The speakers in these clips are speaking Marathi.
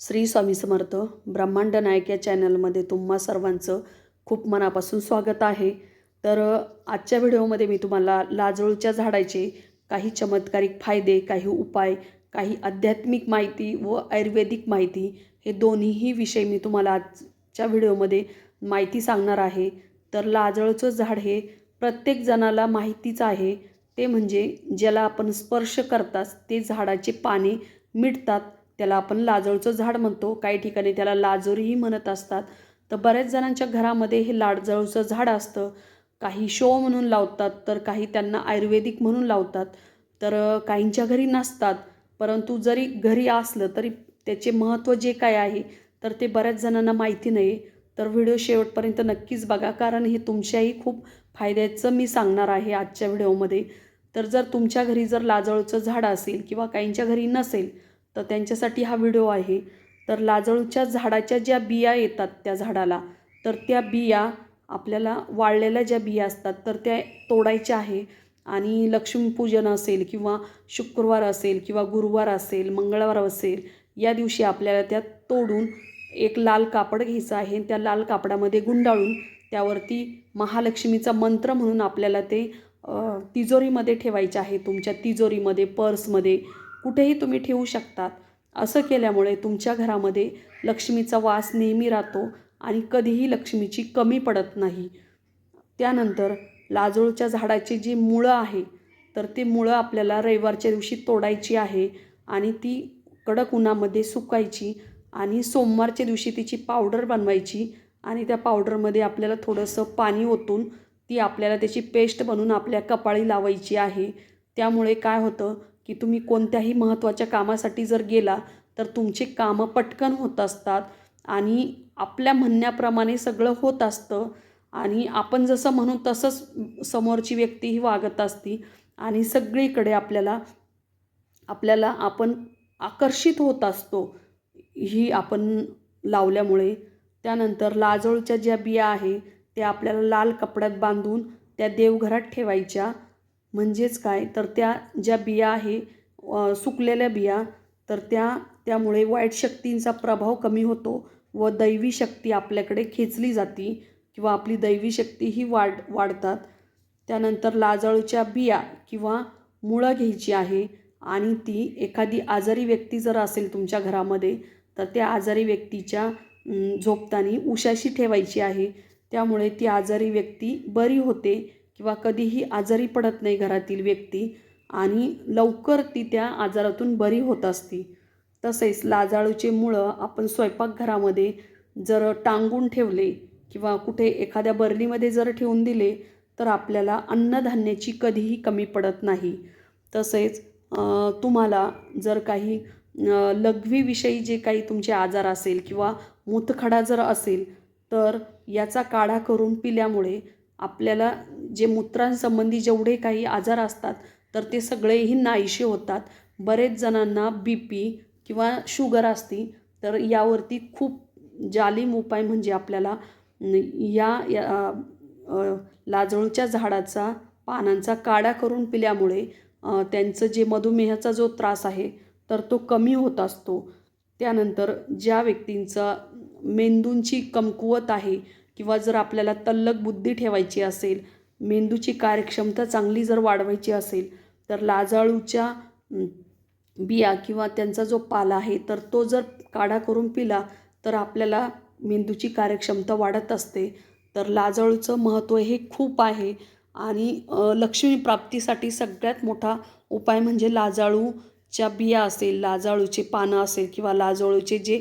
श्री स्वामी समर्थ ब्रह्मांड नायक या चॅनलमध्ये तुम्हा सर्वांचं खूप मनापासून स्वागत आहे. तर आजच्या व्हिडिओमध्ये मी तुम्हाला लाजळूच्या झाडाचे काही चमत्कारिक फायदे काही उपाय काही आध्यात्मिक माहिती व आयुर्वेदिक माहिती हे दोन्हीही विषय मी तुम्हाला आजच्या व्हिडिओमध्ये माहिती सांगणार आहे. तर लाजळचं झाड हे प्रत्येक जणाला माहितीच आहे. ते म्हणजे ज्याला आपण स्पर्श करताच ते झाडाचे पाने मिटतात. त्याला आपण लाजळूचं झाड म्हणतो. काही ठिकाणी त्याला लाजोरीही म्हणत असतात. तर बऱ्याच जणांच्या घरामध्ये हे लाजळूचं झाड असतं. काही शो म्हणून लावतात तर काही त्यांना आयुर्वेदिक म्हणून लावतात. तर काहींच्या घरी नसतात. परंतु जरी घरी असलं तरी त्याचे महत्त्व जे काय आहे तर ते बऱ्याच जणांना माहिती नाही. तर व्हिडिओ शेवटपर्यंत नक्कीच बघा कारण हे तुमच्याही खूप फायद्याचं मी सांगणार आहे आजच्या व्हिडिओमध्ये. तर जर तुमच्या घरी जर लाजळूचं झाड असेल किंवा काहींच्या घरी नसेल तर त्यांच्यासाठी हा व्हिडिओ आहे. तर लाजळूच्या झाडाच्या ज्या बिया येतात त्या झाडाला तर त्या बिया आपल्याला वाळलेल्या ज्या बिया असतात तर त्या तोडायच्या आहे. आणि लक्ष्मीपूजन असेल किंवा शुक्रवार असेल किंवा गुरुवार असेल मंगळवार असेल या दिवशी आपल्याला त्या तोडून एक लाल कापड घ्यायचं आहे त्या लाल कापडामध्ये गुंडाळून त्यावरती महालक्ष्मीचा मंत्र म्हणून आपल्याला ते तिजोरीमध्ये ठेवायचे आहे. तुमच्या तिजोरीमध्ये पर्समध्ये कुठेही तुम्ही ठेवू शकतात. असं केल्यामुळे तुमच्या घरामध्ये लक्ष्मीचा वास नेहमी राहतो आणि कधीही लक्ष्मीची कमी पडत नाही. त्यानंतर लाजोळच्या झाडाची जी मुळं आहे तर ती मुळं आपल्याला रविवारच्या दिवशी तोडायची आहे आणि ती कडक उन्हामध्ये सुकायची आणि सोमवारच्या दिवशी तिची पावडर बनवायची आणि त्या पावडरमध्ये आपल्याला थोडंसं पाणी ओतून ती आपल्याला त्याची पेस्ट बनवून आपल्या कपाळी लावायची आहे. त्यामुळे काय होतं की तुम्ही कोणत्याही महत्त्वाच्या कामासाठी जर गेला तर तुमचे कामं पटकन होत असतात आणि आपल्या म्हणण्याप्रमाणे सगळं होत असतं. आणि आपण जसं म्हणू तसंच समोरची व्यक्तीही वागत असती आणि सगळीकडे आपल्याला आपल्याला आपण आकर्षित होत असतो ही आपण लावल्यामुळे. त्यानंतर लाजोळच्या ज्या बिया आहे त्या आपल्याला लाल कपड्यात बांधून त्या देवघरात ठेवायच्या. म्हणजेच काय? तर त्या ज्या बिया आहे सुकलेल्या बिया तर त्या त्यामुळे वाईट शक्तींचा प्रभाव कमी होतो व दैवी शक्ती आपल्याकडे खेचली जाती किंवा आपली दैवी शक्ती ही वाढ वाढतात. त्यानंतर लाजाळूच्या बिया किंवा मुळं घ्यायची आहे आणि ती एखादी आजारी व्यक्ती जर असेल तुमच्या घरामध्ये तर त्या आजारी व्यक्तीच्या झोपताना झोपतानी उशाशी ठेवायची आहे. त्यामुळे ती आजारी व्यक्ती बरी होते किंवा कधीही आजारी पडत नाही घरातील व्यक्ती आणि लवकर ती त्या आजारातून बरी होत असती. तसेच लाजाळूचे मुळं आपण स्वयंपाकघरामध्ये जर टांगून ठेवले किंवा कुठे एखाद्या बर्नीमध्ये जर ठेवून दिले तर आपल्याला अन्नधान्याची कधीही कमी पडत नाही. तसेच तुम्हाला जर काही लघवीविषयी जे काही तुमचे आजार असेल किंवा मूतखडा जर असेल तर याचा काढा करून पिल्यामुळे आपल्याला जे मूत्रांसंबंधी जेवढे काही आजार असतात तर ते सगळेही नाहीसे होतात. बरेच जणांना बी पी किंवा शुगर असती तर यावरती खूप जालिम उपाय म्हणजे आपल्याला या या- लाजळूच्या झाडाचा पानांचा काढा करून पिल्यामुळे त्यांचं जे मधुमेहाचा जो त्रास आहे तर तो कमी होत असतो. त्यानंतर ज्या व्यक्तींचा मेंदूंची कमकुवत आहे किंवा जर आपल्याला तल्लक बुद्धी ठेवायची असेल मेंदूची कार्यक्षमता चांगली जर वाढवायची असेल तर लाजाळूच्या बिया किंवा त्यांचा जो पाला आहे तर तो जर काढा करून पिला तर आपल्याला मेंदूची कार्यक्षमता वाढत असते. तर लाजाळूचं महत्त्व हे खूप आहे आणि लक्ष्मीप्राप्तीसाठी लक्ष्मी प्राप्तीसाठी सगळ्यात मोठा उपाय म्हणजे लाजाळूच्या बिया असेल लाजाळूचे पानं असेल किंवा लाजाळूचे जे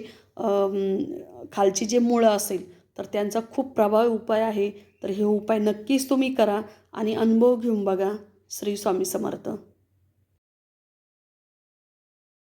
खालची जे मुळं असेल तर त्यांचा खूप प्रभावी उपाय आहे. तर हे उपाय नक्कीच तुम्ही करा आणि अनुभव घेऊन बघा. श्री स्वामी समर्थ.